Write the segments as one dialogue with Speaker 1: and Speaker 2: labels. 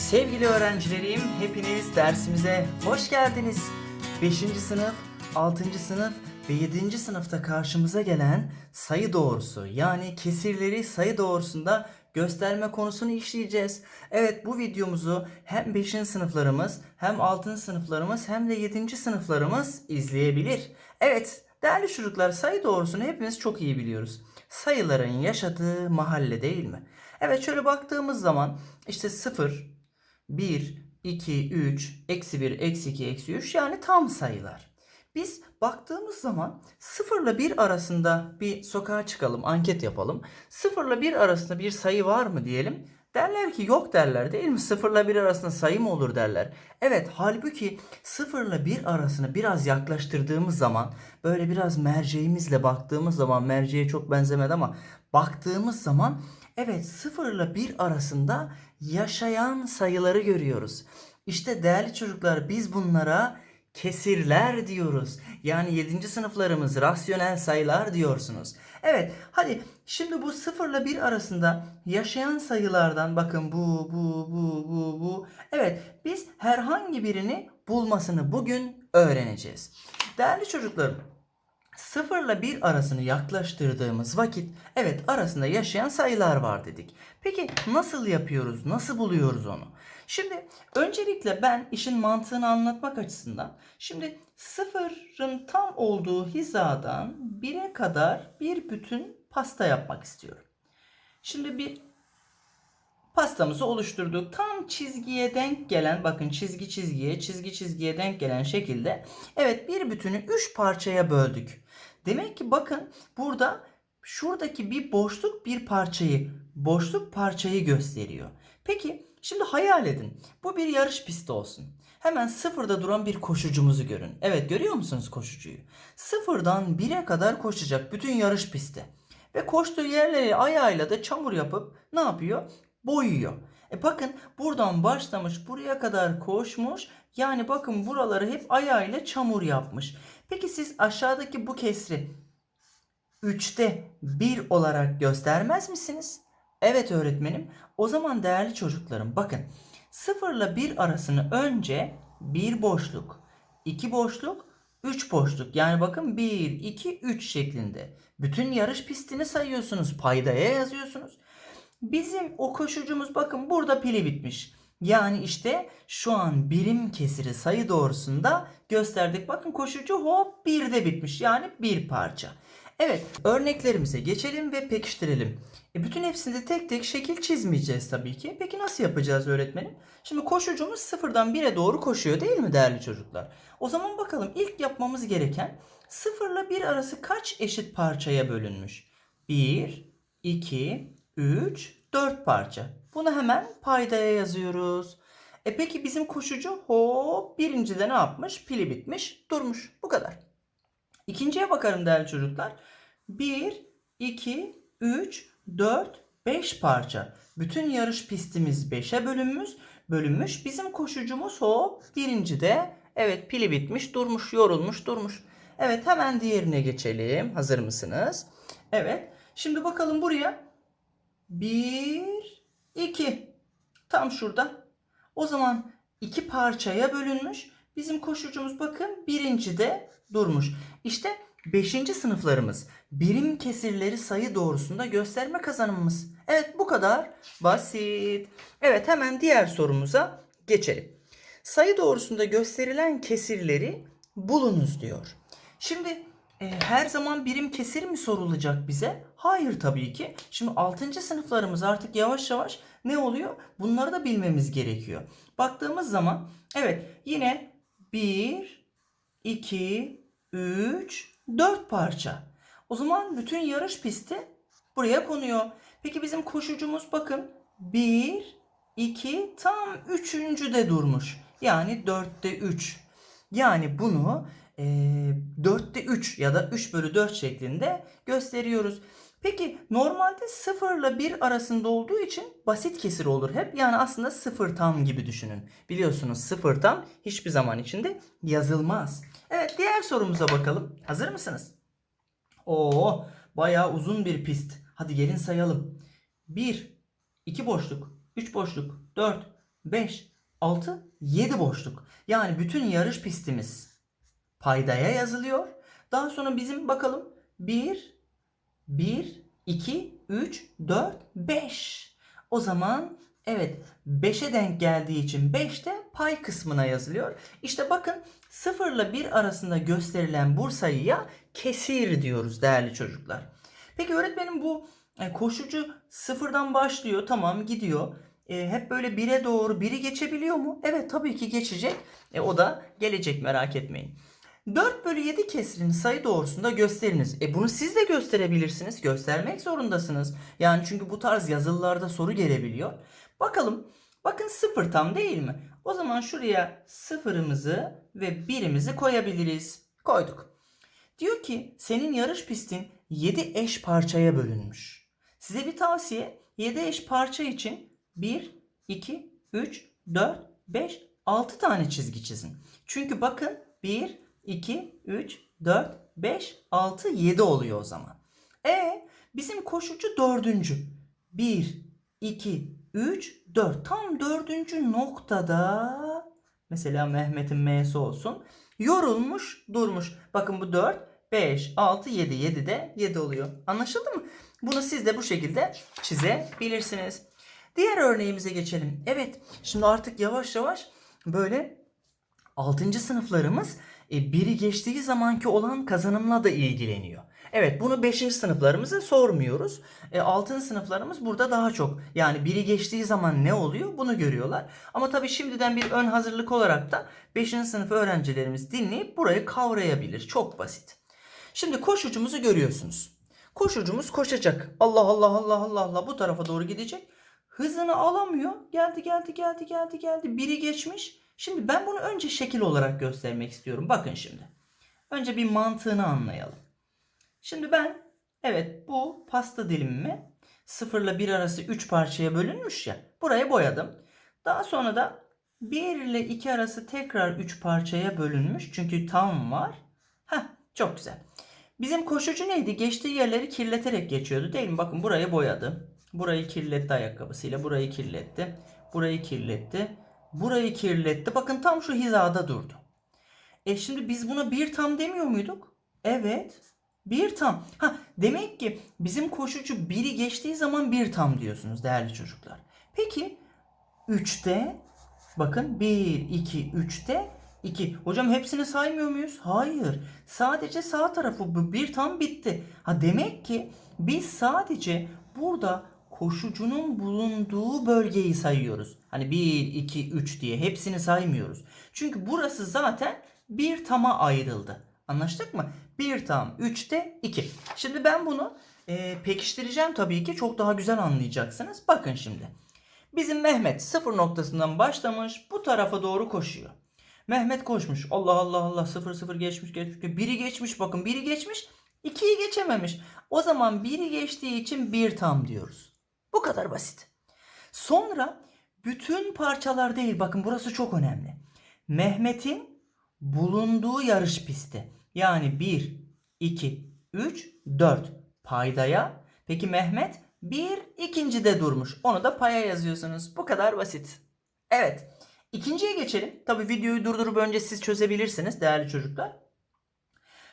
Speaker 1: Sevgili öğrencilerim, hepiniz dersimize hoş geldiniz. 5. sınıf, 6. sınıf ve 7. sınıfta karşımıza gelen sayı doğrusu yani kesirleri sayı doğrusunda gösterme konusunu işleyeceğiz. Evet bu videomuzu hem 5. sınıflarımız hem 6. sınıflarımız hem de 7. sınıflarımız izleyebilir. Evet değerli çocuklar sayı doğrusunu hepimiz çok iyi biliyoruz. Sayıların yaşadığı mahalle değil mi? Evet şöyle baktığımız zaman işte 0, 1, 2, 3, eksi 1, eksi 2, eksi 3 yani tam sayılar. Biz baktığımız zaman 0 ile 1 arasında bir sokağa çıkalım, anket yapalım. 0 ile 1 arasında bir sayı var mı diyelim. Derler ki yok derler değil mi? 0 ile 1 arasında sayı mı olur derler. Evet halbuki 0 ile 1 arasını biraz yaklaştırdığımız zaman böyle biraz merceğimizle baktığımız zaman merceğe çok benzemedi ama baktığımız zaman evet 0 ile 1 arasında yaşayan sayıları görüyoruz. İşte değerli çocuklar biz bunlara kesirler diyoruz. Yani 7. sınıflarımız rasyonel sayılar diyorsunuz. Evet hadi şimdi bu 0 ile 1 arasında yaşayan sayılardan bakın bu bu bu bu bu. Evet biz herhangi birini bulmasını bugün öğreneceğiz. Değerli çocuklarım 0 ile 1 arasını yaklaştırdığımız vakit evet arasında yaşayan sayılar var dedik. Peki nasıl yapıyoruz? Nasıl buluyoruz onu? Şimdi öncelikle ben işin mantığını anlatmak açısından şimdi sıfırın tam olduğu hizadan 1'e kadar bir bütün pasta yapmak istiyorum. Şimdi bir pastamızı oluşturduk. Tam çizgiye denk gelen bakın çizgi çizgiye çizgi çizgiye denk gelen şekilde evet bir bütünü 3 parçaya böldük. Demek ki bakın burada şuradaki bir boşluk bir parçayı boşluk parçayı gösteriyor. Peki şimdi hayal edin. Bu bir yarış pisti olsun. Hemen sıfırda duran bir koşucumuzu görün. Evet görüyor musunuz koşucuyu? Sıfırdan 1'e kadar koşacak bütün yarış pisti. Ve koştuğu yerleri ayağıyla da çamur yapıp ne yapıyor? Boyuyor. E bakın buradan başlamış buraya kadar koşmuş. Yani bakın buraları hep ayağıyla çamur yapmış. Peki siz aşağıdaki bu kesri 3'te 1 olarak göstermez misiniz? Evet öğretmenim. O zaman değerli çocuklarım bakın 0 ile 1 arasını önce bir boşluk, iki boşluk, 3 boşluk. Yani bakın 1, 2, 3 şeklinde. Bütün yarış pistini sayıyorsunuz. Paydaya yazıyorsunuz. Bizim o koşucumuz bakın burada pili bitmiş. Yani işte şu an birim kesiri sayı doğrusunda gösterdik. Bakın koşucu hop bir de bitmiş. Yani bir parça. Evet örneklerimize geçelim ve pekiştirelim. E bütün hepsinde tek tek şekil çizmeyeceğiz tabii ki. Peki nasıl yapacağız öğretmenim? Şimdi koşucumuz sıfırdan 1'e doğru koşuyor değil mi değerli çocuklar? O zaman bakalım ilk yapmamız gereken 0 ile 1 arası kaç eşit parçaya bölünmüş? 1, 2, 3, 4 parça. Bunu hemen paydaya yazıyoruz. E peki bizim koşucu hop birincide ne yapmış? Pili bitmiş, durmuş. Bu kadar. İkinciye bakarım değerli çocuklar. 1, 2, 3, 4, 5 parça. Bütün yarış pistimiz 5'e bölünmüş. bölünmüş. Bizim koşucumuz hop birincide evet pili bitmiş, durmuş, yorulmuş, durmuş. Evet hemen diğerine geçelim. Hazır mısınız? Evet. Şimdi bakalım buraya. 1, 2. Tam şurada. O zaman iki parçaya bölünmüş. Bizim koşucumuz bakın birincide durmuş. İşte 5. sınıflarımız birim kesirleri sayı doğrusunda gösterme kazanımımız. Evet bu kadar basit. Evet hemen diğer sorumuza geçelim. Sayı doğrusunda gösterilen kesirleri bulunuz diyor. Şimdi e, her zaman birim kesir mi sorulacak bize? Hayır tabii ki. Şimdi 6. sınıflarımız artık yavaş yavaş ne oluyor? Bunları da bilmemiz gerekiyor. Baktığımız zaman evet yine 1, 2, 3, 4 parça. O zaman bütün yarış pisti buraya konuyor. Peki bizim koşucumuz bakın 1, 2 tam üçüncüde durmuş. Yani 4'te 3. Yani bunu e, 4'te 3 ya da 3 bölü 4 şeklinde gösteriyoruz. Peki normalde 0 ile 1 arasında olduğu için basit kesir olur hep. Yani aslında 0 tam gibi düşünün. Biliyorsunuz 0 tam hiçbir zaman içinde yazılmaz. Evet diğer sorumuza bakalım. Hazır mısınız? Oo bayağı uzun bir pist. Hadi gelin sayalım. 1, 2 boşluk, 3 boşluk, 4, 5, 6, 7 boşluk. Yani bütün yarış pistimiz paydaya yazılıyor. Daha sonra bizim bakalım 1, 1, 2, 3, 4, 5. O zaman evet 5'e denk geldiği için 5 de pay kısmına yazılıyor. İşte bakın 0 ile 1 arasında gösterilen bu sayıya kesir diyoruz değerli çocuklar. Peki öğretmenim bu e, koşucu sıfırdan başlıyor tamam gidiyor. E, hep böyle 1'e doğru biri geçebiliyor mu? Evet tabii ki geçecek. E, o da gelecek merak etmeyin. 4 bölü 7 kesrini sayı doğrusunda gösteriniz. E bunu siz de gösterebilirsiniz. Göstermek zorundasınız. Yani çünkü bu tarz yazılılarda soru gelebiliyor. Bakalım. Bakın sıfır tam değil mi? O zaman şuraya sıfırımızı ve birimizi koyabiliriz. Koyduk. Diyor ki senin yarış pistin 7 eş parçaya bölünmüş. Size bir tavsiye 7 eş parça için 1, 2, 3, 4, 5, 6 tane çizgi çizin. Çünkü bakın 1, 2, 3, 4, 5, 6, 7 oluyor o zaman. E bizim koşucu dördüncü. 1, 2, 3, 4. Tam dördüncü noktada mesela Mehmet'in M'si olsun. Yorulmuş durmuş. Bakın bu 4, 5, 6, 7. 7 de 7 oluyor. Anlaşıldı mı? Bunu siz de bu şekilde çizebilirsiniz. Diğer örneğimize geçelim. Evet şimdi artık yavaş yavaş böyle 6. sınıflarımız biri geçtiği zamanki olan kazanımla da ilgileniyor. Evet bunu 5. sınıflarımıza sormuyoruz. E, 6. sınıflarımız burada daha çok. Yani biri geçtiği zaman ne oluyor bunu görüyorlar. Ama tabii şimdiden bir ön hazırlık olarak da 5. sınıf öğrencilerimiz dinleyip burayı kavrayabilir. Çok basit. Şimdi koşucumuzu görüyorsunuz. Koşucumuz koşacak. Allah Allah Allah Allah Allah bu tarafa doğru gidecek. Hızını alamıyor. Geldi geldi geldi geldi geldi. Biri geçmiş. Şimdi ben bunu önce şekil olarak göstermek istiyorum. Bakın şimdi. Önce bir mantığını anlayalım. Şimdi ben evet bu pasta dilimimi 0 ile 1 arası 3 parçaya bölünmüş ya. Buraya boyadım. Daha sonra da 1 ile 2 arası tekrar 3 parçaya bölünmüş. Çünkü tam var. Heh çok güzel. Bizim koşucu neydi? Geçtiği yerleri kirleterek geçiyordu değil mi? Bakın burayı boyadı. Burayı kirletti ayakkabısıyla. Burayı kirletti. Burayı kirletti. Burayı kirletti. Bakın tam şu hizada durdu. E şimdi biz buna bir tam demiyor muyduk? Evet. Bir tam. Ha demek ki bizim koşucu biri geçtiği zaman bir tam diyorsunuz değerli çocuklar. Peki 3'te bakın 1, 2, 3'te 2. Hocam hepsini saymıyor muyuz? Hayır. Sadece sağ tarafı bir tam bitti. Ha demek ki biz sadece burada koşucunun bulunduğu bölgeyi sayıyoruz. Hani 1, 2, 3 diye hepsini saymıyoruz. Çünkü burası zaten bir tama ayrıldı. Anlaştık mı? 1 tam 3'te 2. Şimdi ben bunu e, pekiştireceğim tabii ki çok daha güzel anlayacaksınız. Bakın şimdi. Bizim Mehmet sıfır noktasından başlamış bu tarafa doğru koşuyor. Mehmet koşmuş. Allah Allah Allah sıfır sıfır geçmiş geçmiş. Biri geçmiş bakın biri geçmiş. ikiyi geçememiş. O zaman biri geçtiği için bir tam diyoruz. Bu kadar basit. Sonra bütün parçalar değil bakın burası çok önemli. Mehmet'in bulunduğu yarış pisti. Yani 1, 2, 3, 4 paydaya. Peki Mehmet bir ikincide durmuş. Onu da paya yazıyorsunuz. Bu kadar basit. Evet. İkinciye geçelim. Tabi videoyu durdurup önce siz çözebilirsiniz değerli çocuklar.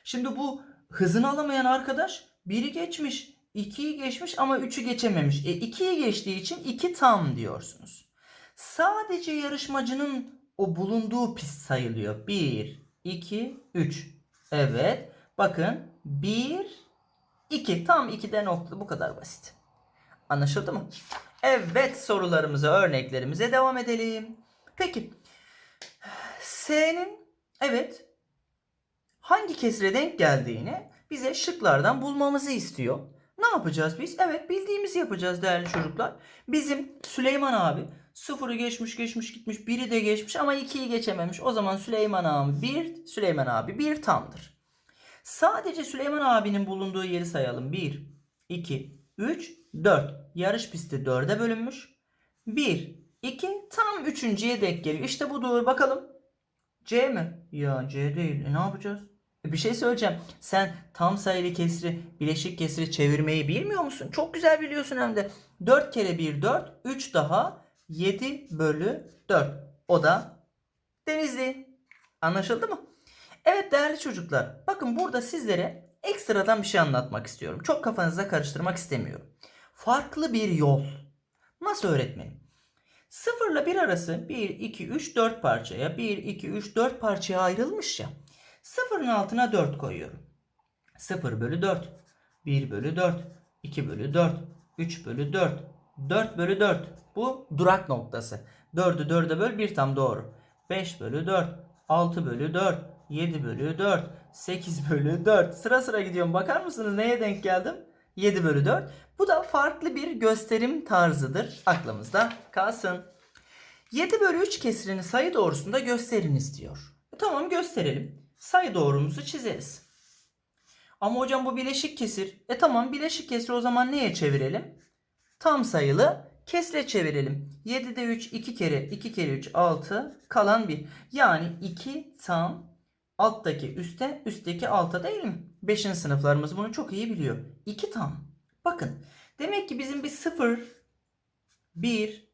Speaker 1: Şimdi bu hızını alamayan arkadaş biri geçmiş, ikiyi geçmiş ama üçü geçememiş. E ikiyi geçtiği için iki tam diyorsunuz. Sadece yarışmacının o bulunduğu pist sayılıyor. 1, 2, 3. Evet. Bakın 1, 2. Tam 2'de nokta. Bu kadar basit. Anlaşıldı mı? Evet sorularımıza, örneklerimize devam edelim. Peki. S'nin evet hangi kesire denk geldiğini bize şıklardan bulmamızı istiyor. Ne yapacağız biz? Evet bildiğimizi yapacağız değerli çocuklar. Bizim Süleyman abi sıfırı geçmiş geçmiş gitmiş biri de geçmiş ama ikiyi geçememiş. O zaman Süleyman abi bir Süleyman abi bir tamdır. Sadece Süleyman abinin bulunduğu yeri sayalım. 1, 2, 3, 4. Yarış pisti 4'e bölünmüş. 1, 2 tam üçüncüye denk geliyor. İşte budur bakalım. C mi? Ya C değil. E ne yapacağız? E bir şey söyleyeceğim. Sen tam sayılı kesri, bileşik kesri çevirmeyi bilmiyor musun? Çok güzel biliyorsun hem de. 4 kere 1 4, 3 daha 7 bölü 4. O da Denizli. Anlaşıldı mı? Evet değerli çocuklar. Bakın burada sizlere ekstradan bir şey anlatmak istiyorum. Çok kafanıza karıştırmak istemiyorum. Farklı bir yol. Nasıl öğretmenim? 0 ile 1 arası 1, 2, 3, 4 parçaya 1, 2, 3, 4 parçaya ayrılmış ya. 0'ın altına 4 koyuyorum. 0 bölü 4. 1 bölü 4. 2 bölü 4. 3 bölü 4. 4 bölü 4. Bu durak noktası. 4'ü 4'e böl 1 tam doğru. 5 bölü 4. 6 bölü 4. 7 bölü 4. 8 bölü 4. Sıra sıra gidiyorum. Bakar mısınız neye denk geldim? 7 bölü 4. Bu da farklı bir gösterim tarzıdır. Aklımızda kalsın. 7 bölü 3 kesirini sayı doğrusunda gösteriniz diyor. E tamam gösterelim. Sayı doğrumuzu çizeriz. Ama hocam bu bileşik kesir. E tamam bileşik kesir o zaman neye çevirelim? Tam sayılı kesre çevirelim. 7'de 3 2 kere 2 kere 3 6 kalan 1. Yani 2 tam alttaki üste üstteki alta değil mi? 5. sınıflarımız bunu çok iyi biliyor. 2 tam. Bakın demek ki bizim bir 0 1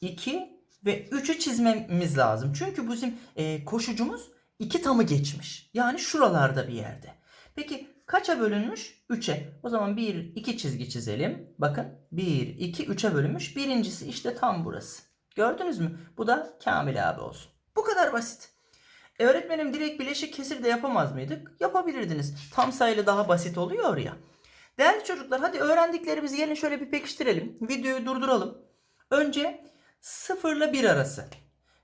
Speaker 1: 2 ve 3'ü çizmemiz lazım. Çünkü bizim e, koşucumuz 2 tamı geçmiş. Yani şuralarda bir yerde. Peki kaça bölünmüş? 3'e. O zaman 1, 2 çizgi çizelim. Bakın 1, 2, 3'e bölünmüş. Birincisi işte tam burası. Gördünüz mü? Bu da Kamil abi olsun. Bu kadar basit. E, öğretmenim direkt bileşik kesir de yapamaz mıydık? Yapabilirdiniz. Tam sayılı daha basit oluyor ya. Değerli çocuklar hadi öğrendiklerimizi gelin şöyle bir pekiştirelim. Videoyu durduralım. Önce 0 ile 1 arası.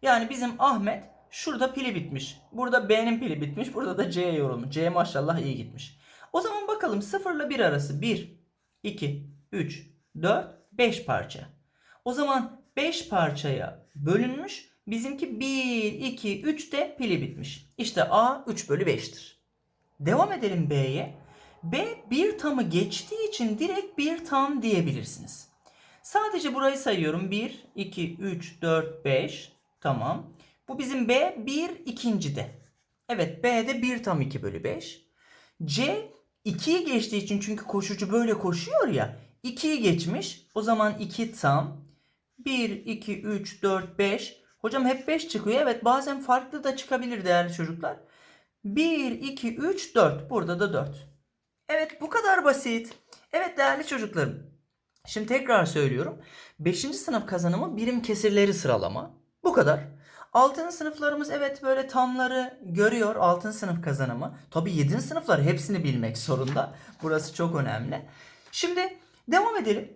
Speaker 1: Yani bizim Ahmet şurada pili bitmiş. Burada B'nin pili bitmiş. Burada da C yorulmuş. C maşallah iyi gitmiş. O zaman bakalım 0 ile 1 arası 1, 2, 3, 4, 5 parça. O zaman 5 parçaya bölünmüş. Bizimki 1, 2, 3 de pili bitmiş. İşte A 3 bölü 5'tir. Devam edelim B'ye. B bir tamı geçtiği için direkt bir tam diyebilirsiniz. Sadece burayı sayıyorum. 1, 2, 3, 4, 5. Tamam. Bu bizim B 1 ikincide. Evet B'de 1 tam 2 bölü 5. C 2'yi geçtiği için çünkü koşucu böyle koşuyor ya. 2'yi geçmiş. O zaman 2 tam. 1, 2, 3, 4, 5. Hocam hep 5 çıkıyor. Evet bazen farklı da çıkabilir değerli çocuklar. 1, 2, 3, 4. Burada da 4. Evet bu kadar basit. Evet değerli çocuklarım. Şimdi tekrar söylüyorum. 5. sınıf kazanımı birim kesirleri sıralama. Bu kadar. 6. sınıflarımız evet böyle tamları görüyor. 6. sınıf kazanımı. Tabii 7. sınıflar hepsini bilmek zorunda. Burası çok önemli. Şimdi devam edelim.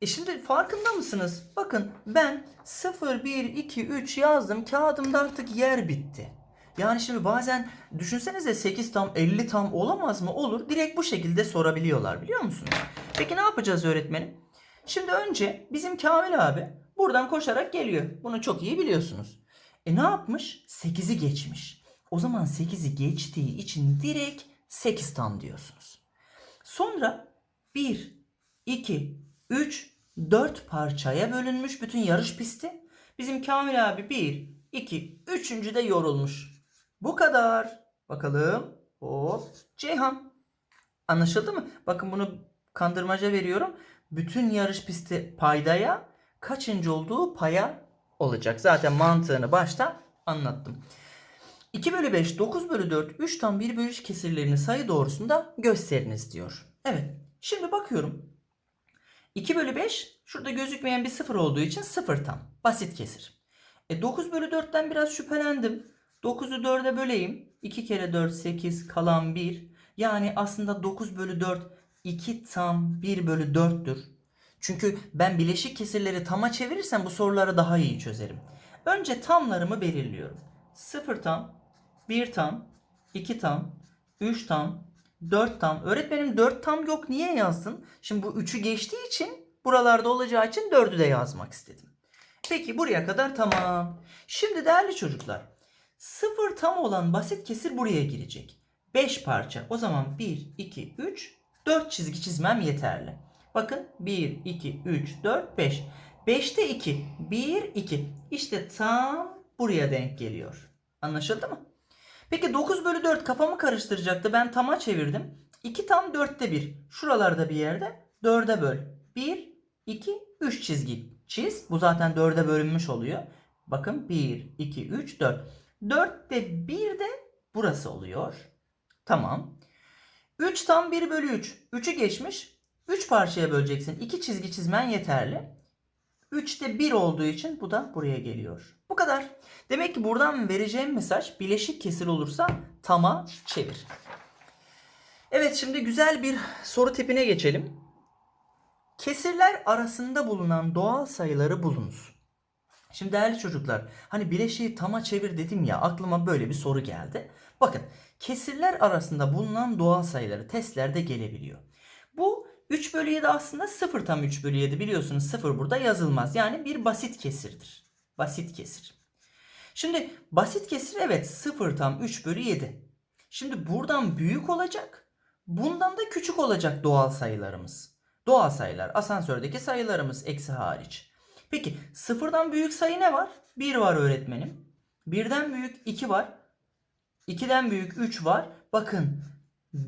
Speaker 1: E şimdi farkında mısınız? Bakın ben 0, 1, 2, 3 yazdım. Kağıdımda artık yer bitti. Yani şimdi bazen düşünsenize 8 tam 50 tam olamaz mı? Olur. Direkt bu şekilde sorabiliyorlar biliyor musunuz? Peki ne yapacağız öğretmenim? Şimdi önce bizim Kamil abi buradan koşarak geliyor. Bunu çok iyi biliyorsunuz. E ne yapmış? 8'i geçmiş. O zaman 8'i geçtiği için direkt 8 tam diyorsunuz. Sonra 1, 2, 3, 4 parçaya bölünmüş bütün yarış pisti. Bizim Kamil abi 1, 2, 3. de yorulmuş. Bu kadar. Bakalım. Hop. Ceyhan. Anlaşıldı mı? Bakın bunu kandırmaca veriyorum. Bütün yarış pisti paydaya kaçıncı olduğu paya olacak. Zaten mantığını başta anlattım. 2 bölü 5, 9 bölü 4, 3 tam 1 bölü 3 kesirlerini sayı doğrusunda gösteriniz diyor. Evet. Şimdi bakıyorum. 2 bölü 5 şurada gözükmeyen bir sıfır olduğu için sıfır tam. Basit kesir. E 9 bölü 4'ten biraz şüphelendim. 9'u 4'e böleyim. 2 kere 4 8 kalan 1. Yani aslında 9 bölü 4 2 tam 1 bölü 4'tür. Çünkü ben bileşik kesirleri tama çevirirsem bu soruları daha iyi çözerim. Önce tamlarımı belirliyorum. 0 tam, 1 tam, 2 tam, 3 tam, 4 tam. Öğretmenim 4 tam yok niye yazdın? Şimdi bu 3'ü geçtiği için buralarda olacağı için 4'ü de yazmak istedim. Peki buraya kadar tamam. Şimdi değerli çocuklar 0 tam olan basit kesir buraya girecek. 5 parça. O zaman 1, 2, 3, 4 çizgi çizmem yeterli. Bakın 1, 2, 3, 4, 5. 5'te 2. 1, 2. İşte tam buraya denk geliyor. Anlaşıldı mı? Peki 9 bölü 4 kafamı karıştıracaktı. Ben tama çevirdim. 2 tam 4'te 1. Şuralarda bir yerde 4'e böl. 1, 2, 3 çizgi çiz. Bu zaten 4'e bölünmüş oluyor. Bakın 1, 2, 3, 4. 4'te 1 de burası oluyor. Tamam. 3 tam 1 bölü 3. 3'ü geçmiş. 3 parçaya böleceksin. 2 çizgi çizmen yeterli. 3'te 1 olduğu için bu da buraya geliyor. Bu kadar. Demek ki buradan vereceğim mesaj bileşik kesir olursa tama çevir. Evet şimdi güzel bir soru tipine geçelim. Kesirler arasında bulunan doğal sayıları bulunuz. Şimdi değerli çocuklar hani bileşiği tama çevir dedim ya aklıma böyle bir soru geldi. Bakın kesirler arasında bulunan doğal sayıları testlerde gelebiliyor. Bu 3 bölü 7 aslında 0 tam 3 bölü 7 biliyorsunuz 0 burada yazılmaz. Yani bir basit kesirdir. Basit kesir. Şimdi basit kesir evet 0 tam 3 bölü 7. Şimdi buradan büyük olacak. Bundan da küçük olacak doğal sayılarımız. Doğal sayılar asansördeki sayılarımız eksi hariç. Peki sıfırdan büyük sayı ne var? 1 var öğretmenim. Birden büyük 2 var. 2'den büyük 3 var. Bakın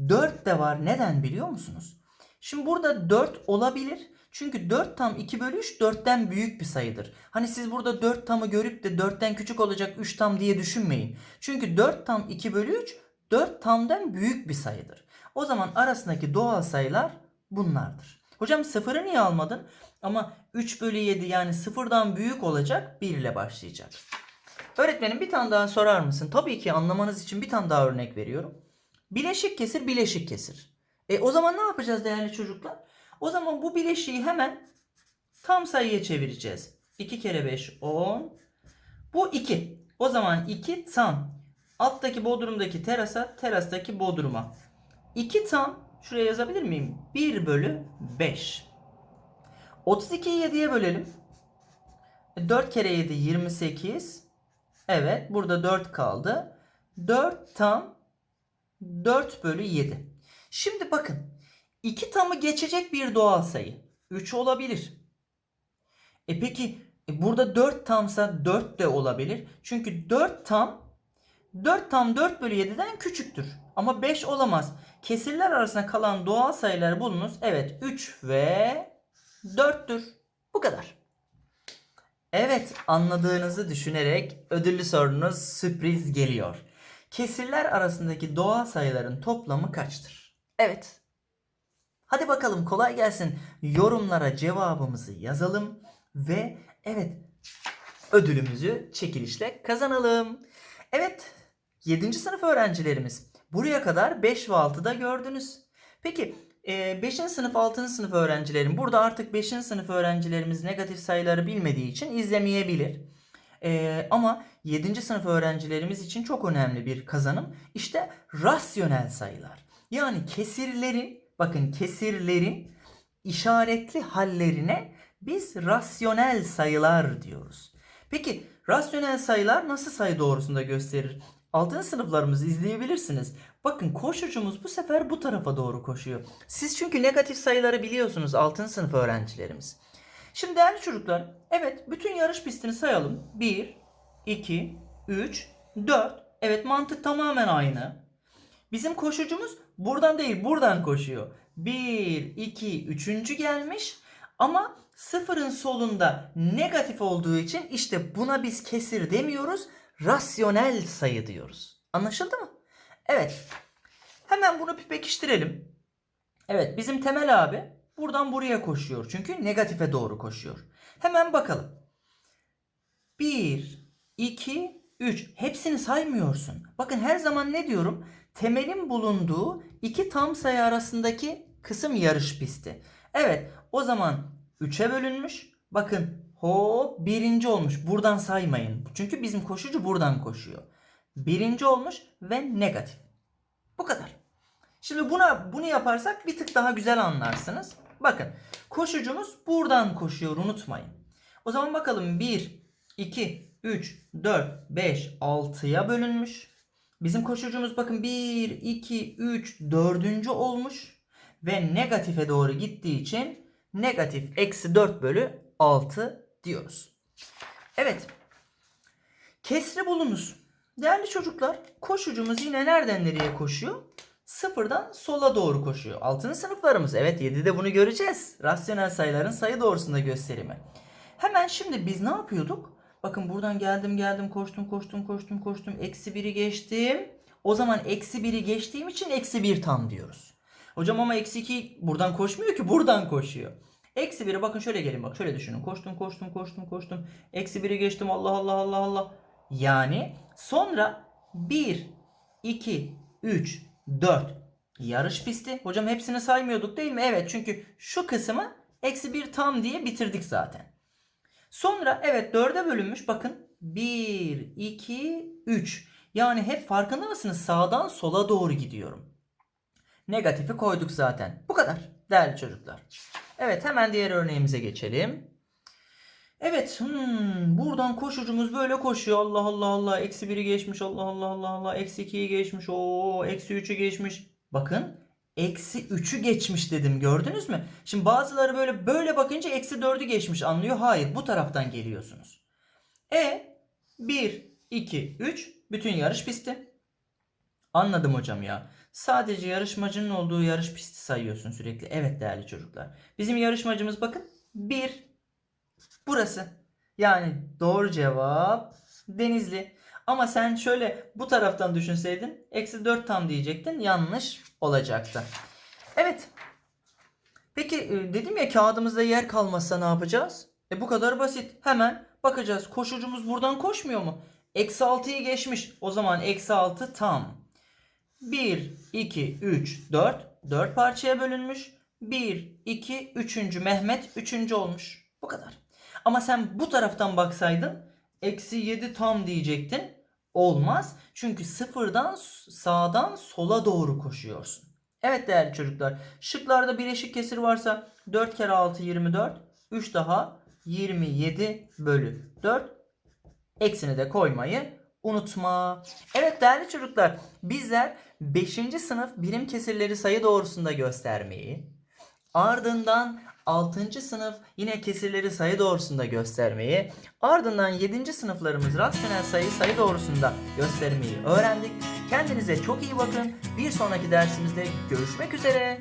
Speaker 1: 4 de var. Neden biliyor musunuz? Şimdi burada 4 olabilir. Çünkü 4 tam 2 bölü 3 4'ten büyük bir sayıdır. Hani siz burada 4 tamı görüp de 4'ten küçük olacak 3 tam diye düşünmeyin. Çünkü 4 tam 2 bölü 3 4 tamdan büyük bir sayıdır. O zaman arasındaki doğal sayılar bunlardır. Hocam sıfırı niye almadın? Ama 3 bölü 7 yani sıfırdan büyük olacak 1 ile başlayacak. Öğretmenim bir tane daha sorar mısın? Tabii ki anlamanız için bir tane daha örnek veriyorum. Bileşik kesir bileşik kesir. E o zaman ne yapacağız değerli çocuklar? O zaman bu bileşiği hemen tam sayıya çevireceğiz. 2 kere 5 10. Bu 2. O zaman 2 tam. Alttaki bodrumdaki terasa, terastaki bodruma. 2 tam şuraya yazabilir miyim? 1 bölü 5. 32'yi 7'ye bölelim. 4 kere 7 28. Evet burada 4 kaldı. 4 tam 4 bölü 7. Şimdi bakın 2 tamı geçecek bir doğal sayı. 3 olabilir. E peki e burada 4 tamsa 4 de olabilir. Çünkü 4 tam 4 tam 4 bölü 7'den küçüktür. Ama 5 olamaz. Kesirler arasında kalan doğal sayılar bulunuz. Evet 3 ve 4'tür. Bu kadar. Evet anladığınızı düşünerek ödüllü sorunuz sürpriz geliyor. Kesirler arasındaki doğal sayıların toplamı kaçtır? Evet. Hadi bakalım kolay gelsin. Yorumlara cevabımızı yazalım ve evet ödülümüzü çekilişle kazanalım. Evet 7. sınıf öğrencilerimiz buraya kadar 5 ve 6'da gördünüz. Peki 5. sınıf 6. sınıf öğrencilerim burada artık 5. sınıf öğrencilerimiz negatif sayıları bilmediği için izlemeyebilir. Ee, ama 7. sınıf öğrencilerimiz için çok önemli bir kazanım. İşte rasyonel sayılar. Yani kesirlerin bakın kesirlerin işaretli hallerine biz rasyonel sayılar diyoruz. Peki rasyonel sayılar nasıl sayı doğrusunda gösterir? Altın sınıflarımızı izleyebilirsiniz. Bakın koşucumuz bu sefer bu tarafa doğru koşuyor. Siz çünkü negatif sayıları biliyorsunuz altın sınıf öğrencilerimiz. Şimdi değerli çocuklar, evet bütün yarış pistini sayalım. 1, 2, 3, 4. Evet mantık tamamen aynı. Bizim koşucumuz buradan değil buradan koşuyor. 1, 2, 3. gelmiş ama sıfırın solunda negatif olduğu için işte buna biz kesir demiyoruz. Rasyonel sayı diyoruz. Anlaşıldı mı? Evet. Hemen bunu bir pekiştirelim. Evet bizim Temel abi buradan buraya koşuyor. Çünkü negatife doğru koşuyor. Hemen bakalım. 1, 2, 3. Hepsini saymıyorsun. Bakın her zaman ne diyorum? Temelin bulunduğu iki tam sayı arasındaki kısım yarış pisti. Evet o zaman 3'e bölünmüş. Bakın hop birinci olmuş. Buradan saymayın. Çünkü bizim koşucu buradan koşuyor. Birinci olmuş ve negatif. Bu kadar. Şimdi buna bunu yaparsak bir tık daha güzel anlarsınız. Bakın koşucumuz buradan koşuyor unutmayın. O zaman bakalım 1, 2, 3, 4, 5, 6'ya bölünmüş. Bizim koşucumuz bakın 1, 2, 3, 4. olmuş. Ve negatife doğru gittiği için negatif eksi 4 bölü 6 diyoruz. Evet. Kesri bulunuz. Değerli çocuklar koşucumuz yine nereden nereye koşuyor? Sıfırdan sola doğru koşuyor. Altıncı sınıflarımız evet 7'de bunu göreceğiz. Rasyonel sayıların sayı doğrusunda gösterimi. Hemen şimdi biz ne yapıyorduk? Bakın buradan geldim geldim koştum koştum koştum koştum. Eksi 1'i geçtim. O zaman eksi 1'i geçtiğim için eksi 1 tam diyoruz. Hocam ama eksi 2 buradan koşmuyor ki buradan koşuyor. Eksi 1'e bakın şöyle gelin bak şöyle düşünün. Koştum koştum koştum koştum. Eksi 1'i geçtim Allah Allah Allah Allah. Yani sonra 1, 2, 3, 4 yarış pisti. Hocam hepsini saymıyorduk değil mi? Evet çünkü şu kısmı eksi 1 tam diye bitirdik zaten. Sonra evet 4'e bölünmüş bakın. 1, 2, 3. Yani hep farkında mısınız? Sağdan sola doğru gidiyorum. Negatifi koyduk zaten. Bu kadar değerli çocuklar. Evet hemen diğer örneğimize geçelim. Evet hmm, buradan koşucumuz böyle koşuyor. Allah Allah Allah. Eksi 1'i geçmiş. Allah Allah Allah Allah. Eksi 2'yi geçmiş. Oo, eksi 3'ü geçmiş. Bakın eksi 3'ü geçmiş dedim gördünüz mü? Şimdi bazıları böyle böyle bakınca eksi 4'ü geçmiş anlıyor. Hayır bu taraftan geliyorsunuz. E 1, 2, 3 bütün yarış pisti. Anladım hocam ya. Sadece yarışmacının olduğu yarış pisti sayıyorsun sürekli. Evet değerli çocuklar. Bizim yarışmacımız bakın 1 burası. Yani doğru cevap Denizli. Ama sen şöyle bu taraftan düşünseydin eksi 4 tam diyecektin. Yanlış olacaktı. Evet. Peki e, dedim ya kağıdımızda yer kalmazsa ne yapacağız? E bu kadar basit. Hemen bakacağız. Koşucumuz buradan koşmuyor mu? Eksi 6'yı geçmiş. O zaman eksi 6 tam. 1, 2, 3, 4. 4 parçaya bölünmüş. 1, 2, 3. Mehmet 3. olmuş. Bu kadar. Ama sen bu taraftan baksaydın eksi 7 tam diyecektin. Olmaz. Çünkü sıfırdan sağdan sola doğru koşuyorsun. Evet değerli çocuklar. Şıklarda bileşik kesir varsa 4 kere 6 24. 3 daha 27 bölü 4. Eksini de koymayı unutma. Evet değerli çocuklar bizler 5. sınıf birim kesirleri sayı doğrusunda göstermeyi ardından 6. sınıf yine kesirleri sayı doğrusunda göstermeyi ardından 7. sınıflarımız rasyonel sayı sayı doğrusunda göstermeyi öğrendik. Kendinize çok iyi bakın. Bir sonraki dersimizde görüşmek üzere.